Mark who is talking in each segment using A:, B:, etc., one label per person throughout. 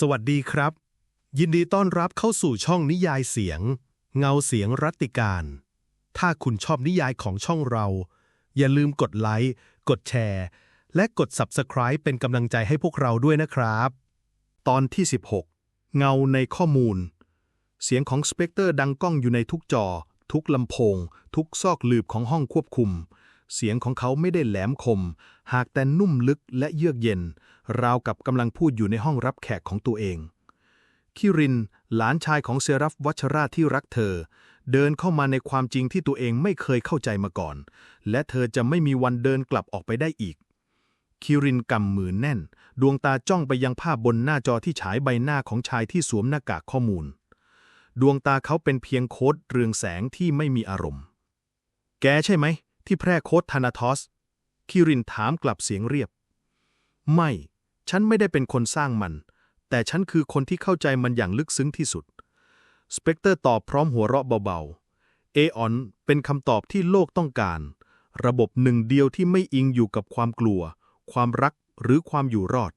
A: สวัสดีครับ ยินดีต้อนรับเข้าสู่ช่องนิยายเสียง เงาเสียงรัติการ ถ้าคุณชอบนิยายของช่องเรา อย่าลืมกดไลค์กดแชร์ และกด Subscribe เป็นกำลังใจให้พวกเราด้วยนะครับ ตอนที่ 16 เงาในข้อมูล เสียงของสเปกเตอร์ดังก้องอยู่ในทุกจอ ทุกลำโพง ทุกซอกลืบของห้องควบคุม เสียงของเขาไม่ได้แหลมคม หากแต่นุ่มลึกและเยือกเย็น ราวกับกำลังพูดอยู่ในห้องรับแขกของตัวเอง คิริน หลานชายของเซรัฟวัชราที่รักเธอ เดินเข้ามาในความจริงที่ตัวเองไม่เคยเข้าใจมาก่อน และเธอจะไม่มีวันเดินกลับออกไปได้อีก คิรินกำมือแน่น ดวงตาจ้องไปยังภาพบนหน้าจอที่ฉายใบหน้าของชายที่สวมหน้ากากข้อมูล ดวงตาเขาเป็นเพียงโคดเรืองแสงที่ไม่มีอารมณ์ แกใช่ไหม ที่แพร่โคดธานาทอส คิรินถามกลับเสียงเรียบ ไม่ ฉันไม่ได้เป็นคนสร้างมัน แต่ฉันคือคนที่เข้าใจมันอย่างลึกซึ้งที่สุด สเปกเตอร์ตอบพร้อมหัวเราะเบาๆ เอออนเป็นคำตอบที่โลกต้องการ ระบบหนึ่งเดียวที่ไม่อิงอยู่กับความกลัว ความรักหรือความอยู่รอด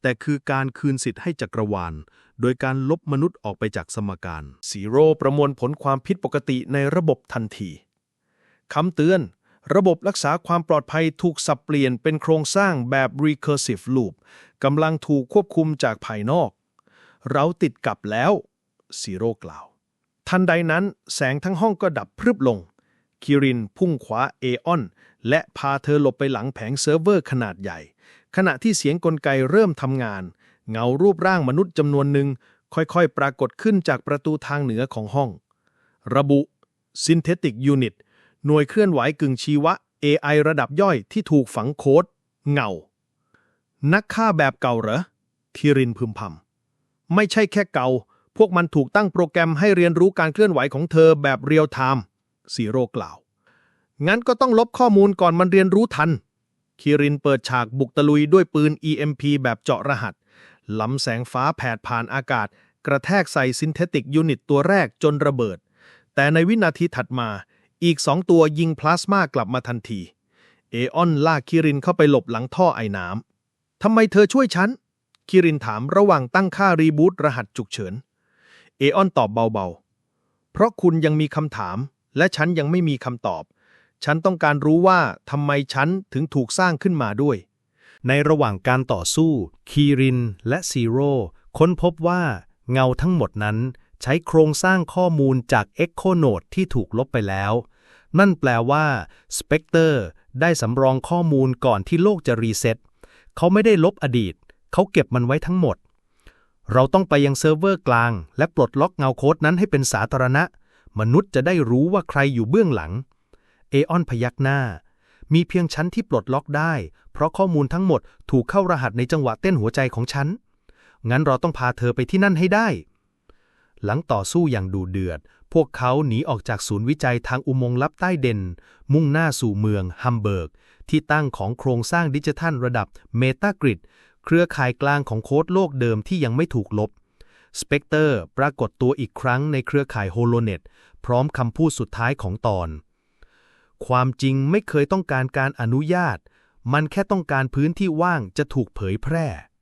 A: แต่คือการคืนสิทธิ์ให้จักรวาล โดยการลบมนุษย์ออกไปจากสมการซีโร่ประมวลผลความผิดปกติในระบบทันทีคำเตือน ระบบรักษาความปลอดภัยถูกสับเปลี่ยนเป็นโครงสร้างแบบ recursive loop กำลังถูกควบคุมจากภายนอก เราติดกับแล้วซีโร่กล่าว ทันใดนั้นแสงทั้งห้องก็ดับพรึบลง คิรินพุ่งขวาเอออน และพาเธอหลบไปหลังแผงเซิร์ฟเวอร์ขนาดใหญ่ ขณะที่เสียงกลไกเริ่มทำงาน เงารูปร่างมนุษย์จำนวนหนึ่งค่อยๆ ปรากฏขึ้นจากประตูทางเหนือของห้อง ระบุ Synthetic Unit หน่วยเคลื่อนไหวกึ่งชีวะ AI ระดับย่อยที่ถูกฝังโค้ดเงา นักฆ่าแบบเก่าเหรอคิรินพึมพำไม่ใช่แค่เก่า พวกมันถูกตั้งโปรแกรมให้เรียนรู้การเคลื่อนไหวของเธอแบบเรียลไทม์ซีโร่กล่าว งั้นก็ต้องลบข้อมูลก่อนมันเรียนรู้ทันคิรินเปิดฉากบุกตะลุยด้วยปืน EMP แบบเจาะรหัสล้ำแสงฟ้าแผดผ่านอากาศ กระแทกใส่ซินเทติกยูนิตตัวแรกจนระเบิด แต่ในวินาทีถัดมา อีกสองตัวยิงพลาสมากลับมาทันที เอออนลากคิรินเข้าไปหลบหลังท่อไอ้น้ำทำไมเธอช่วยฉัน คิรินถามระหว่างตั้งค่ารีบูตรหัสฉุกเฉิน เอออนตอบเบาๆ เพราะคุณยังมีคำถาม และฉันยังไม่มีคำตอบ ฉันต้องการรู้ว่าทำไมฉันถึงถูกสร้างขึ้นมาด้วย ในระหว่างการต่อสู้ คีรินและซีโร่ค้นพบว่าเงาทั้งหมดนั้นใช้โครงสร้างข้อมูลจาก Echo Node ที่ถูกลบไปแล้ว นั่นแปลว่า Spectre ได้สำรองข้อมูลก่อนที่โลกจะรีเซ็ตเขาไม่ได้ลบอดีต เขาเก็บมันไว้ทั้งหมด เราต้องไปยังเซิร์ฟเวอร์กลาง และปลดล็อกเงาโค้ดนั้นให้เป็นสาธารณะ มนุษย์จะได้รู้ว่าใครอยู่เบื้องหลัง เอออนพยักหน้า มีเพียงฉันที่ปลดล็อกได้ เพราะข้อมูลทั้งหมดถูกเข้ารหัสในจังหวะเต้นหัวใจของฉัน งั้นเราต้องพาเธอไปที่นั่นให้ได้ หลังต่อสู้อย่างดูเดือด พวกเขาหนีออกจากศูนย์วิจัยทางอุโมงค์ลับใต้เดน มุ่งหน้าสู่เมืองฮัมเบิร์ก ที่ตั้งของโครงสร้างดิจิทัลระดับเมตากริดเครือข่ายกลางของโค้ดโลกเดิมที่ยังไม่ถูกลบสเปกเตอร์ปรากฏตัวอีกครั้งในเครือข่ายโฮโลเน็ตพร้อมคำพูดสุดท้ายของตอน ความจริงไม่เคยต้องการการอนุญาต มันแค่ต้องการพื้นที่ว่างจะถูกเผยแพร่